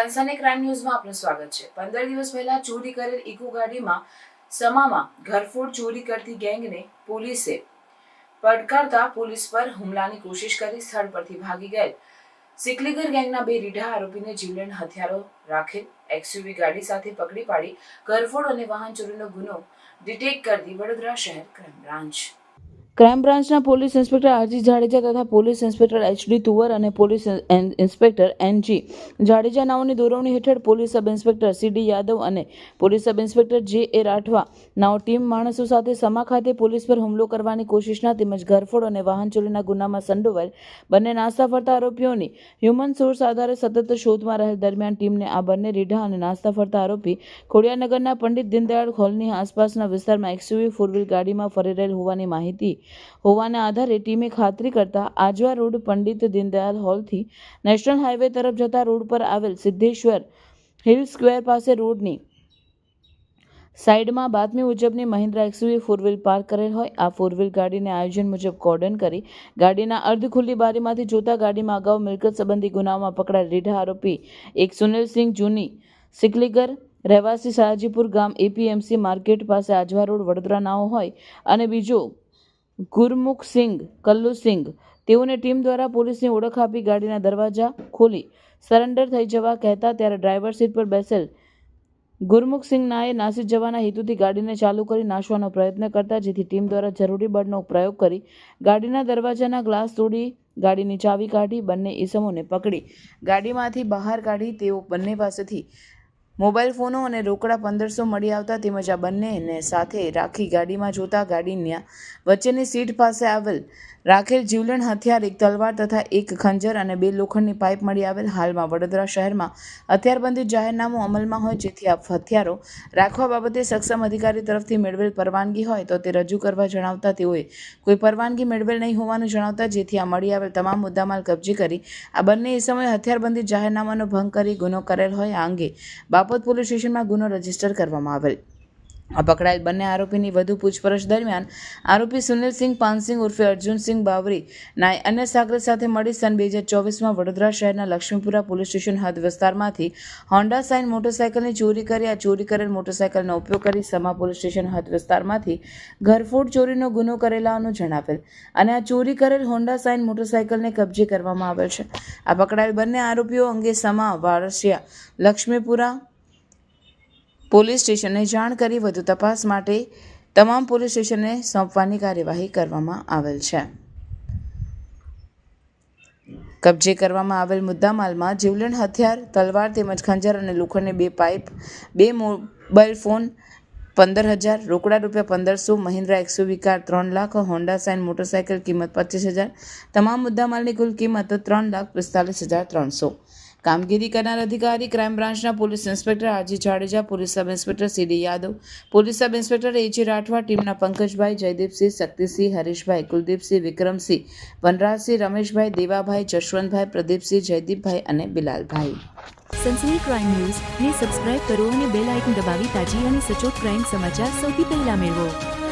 સનસની crime ન્યૂઝમાં આપનું સ્વાગત છે. પંદર દિવસ પહેલા ચોરી કરેલ ઇકો ગાડીમાં સમામાં ઘરફોડ ચોરી કરતી ગેંગને પોલીસે પડકારતા પોલીસ પર હુમલાની કોશિશ કરી સ્થળ પરથી ભાગી ગયેલ. સિકલીગર ગેંગના બે રીઢા આરોપીને જીવલેણ હથિયારો રાખેલ. એક્સયુવી ગાડી સાથે પકડી પાડી ઘરફોડ અને વાહન ચોરીનો ગુનો ડિટેક્ટ કરતી વડોદરા શહેર ક્રાઇમ બ્રાન્ચ ક્રાઇમ બ્રાન્ચના police inspector R G Jadeja તથા police inspector H D Tuvar અને police in- inspector N G Jadeja નાઓની દોરવણી હેઠળ police sub inspector C D Yadav અને પોલીસ સબ ઇન્સ્પેક્ટર જે એ રાઠવા નાઓ ટીમ માણસો સાથે સમા ખાતે પોલીસ પર હુમલો કરવાની કોશિશના તેમજ ઘરફોડ અને વાહન ચોરીના ગુનામાં સંડોવાયેલ બંને નાસ્તા ફરતા આરોપીઓની હ્યુમન સોર્સ આધારે સતત શોધમાં રહેલ દરમિયાન ટીમને આ બંને રીઢા અને નાસ્તા ફરતા આરોપી ખોડિયાનગરના પંડિત દીનદયાળ હોલની આસપાસના વિસ્તારમાં એક્સયુવી ફોર વ્હીલ ગાડીમાં ફરી રહેલ હોવાની માહિતી હોવાના આધારે ટીમે ખાતરી કરતા આજવા રોડ પંડિત દીનદયાલ હોલથી નેશનલ હાઈવે તરફ જતા રોડ પર આવેલ સિદ્ધેશ્વર હિલ સ્ક્વેર પાસે રોડની સાઈડમાં બાતમી મુજબની Mahindra XUV four wheel park કરેલ હોય. આ ફોર વ્હીલ ગાડીને આયોજન મુજબ કોર્ડન કરી ગાડીના અર્ધ ખુલ્લી બારીમાંથી જોતા ગાડીમાં અગાઉ મિલકત સંબંધી ગુનામાં પકડાયેલ રીઢા આરોપી એક સુનિલસિંહ જૂની સિકલીગર રહેવાસી સયાજીપુર ગામ એપીએમસી માર્કેટ પાસે આજવા રોડ વડોદરા નાઓ હોય અને બીજો ગુરમુખસિંહ કલ્લુસિંહ તેઓને ટીમ દ્વારા પોલીસની ઓળખ આપી ગાડીના દરવાજા ખોલી સરેન્ડર થઈ જવા કહેતા ત્યારે ડ્રાઈવર સીટ પર બેસેલ ગુરમુખ સિંઘનાએ નાસી જવાના હેતુથી ગાડીને ચાલુ કરી નાશવાનો પ્રયત્ન કરતા, જેથી ટીમ દ્વારા જરૂરી બળનો પ્રયોગ કરી ગાડીના દરવાજાના ગ્લાસ તોડી ગાડીની ચાવી કાઢી બંને ઈસમોને પકડી. ગાડીમાંથી બહાર કાઢી તેઓ બંને પાસેથી મોબાઈલ ફોનો અને રોકડા પંદરસો મળી આવતા તેમજ આ બંનેને સાથે રાખી ગાડીમાં જોતા ગાડીના વચ્ચેની સીટ પાસે આવેલ રાખેલ જીવલેણ હથિયાર, એક તલવાર તથા એક ખંજર અને બે લોખંડની પાઇપ મળી આવેલ. હાલમાં વડોદરા શહેરમાં હથિયારબંધી જાહેરનામું અમલમાં હોય જેથી આ હથિયારો રાખવા બાબતે સક્ષમ અધિકારી તરફથી મેળવેલ પરવાનગી હોય તો તે રજૂ કરવા જણાવતા તેઓએ કોઈ પરવાનગી મેળવેલ નહીં હોવાનું જણાવતા જેથી આ મળી આવેલ તમામ મુદ્દામાલ કબજે કરી આ બંને એ સમયે હથિયારબંધી જાહેરનામાનો ભંગ કરી ગુનો કરેલ હોય આ અંગે બાપત પોલીસ સ્ટેશનમાં ગુનો રજિસ્ટર કરવામાં આવેલ. આ પકડાયેલ બંને આરોપીની વધુ પૂછપરછ દરમિયાન આરોપી સુનિલસિંહ, પાનસિંહ ઉર્ફે અર્જુનસિંહ બાવરી નાય અન્ય સાગર સાથે મળી સન બે હજાર ચોવીસમાં વડોદરા શહેરના લક્ષ્મીપુરા પોલીસ સ્ટેશન હદ વિસ્તારમાંથી હોન્ડા સાઇન મોટરસાયકલની ચોરી કરી, આ ચોરી કરેલ મોટરસાયકલનો ઉપયોગ કરી સમા પોલીસ સ્ટેશન હદ વિસ્તારમાંથી ઘરફોડ ચોરીનો ગુનો કરેલાનું જણાવેલ અને આ ચોરી કરેલ હોન્ડા સાઇન મોટરસાયકલને કબજે કરવામાં આવેલ છે. આ પકડાયેલ બંને આરોપીઓ અંગે સમા વારસિયા, લક્ષ્મીપુરા પોલીસ સ્ટેશને જાણ કરી વધુ તપાસ માટે તમામ પોલીસ સ્ટેશને સોંપવાની કાર્યવાહી કરવામાં આવેલ છે. કબજે કરવામાં આવેલ મુદ્દામાલમાં જીવલેણ હથિયાર, તલવાર તેમજ ખંજર અને લોખંડની બે પાઇપ, બે મોબાઈલ ફોન પંદર હજાર, રોકડા રૂપિયા પંદરસો, મહિન્દ્રા એક્સયુવી કાર ત્રણ લાખ, હોન્ડા સાઇન મોટરસાયકલ કિંમત પચીસ હજાર, તમામ મુદ્દામાલની કુલ કિંમત ત્રણ લાખ પિસ્તાલીસ હજાર ત્રણસો. કામગીરી કરનાર અધિકારી, ક્રાઇમ બ્રાન્ચના police inspector R G Jadeja, police sub inspector C D Yadav, police sub inspector A G Rathwa, ટીમના પંકજભાઈ જયદીપસિંહ, શક્તિસિંહ હરીશભાઈ, કુલદીપસિંહ વિક્રમસિંહ, વનરાજસિંહ રમેશભાઈ, દેવાભાઈ, જશવંતભાઈ, પ્રદીપસિંહ જયદીપભાઈ અને બિલાલભાઈ. સનસની ક્રાઇમ ન્યૂઝ, ને સબસ્ક્રાઇબ કરો અને બેલ આઇકન દબાવી તાજી અને સચોટ ક્રાઇમ સમાચાર સૌથી પહેલા મેળવો.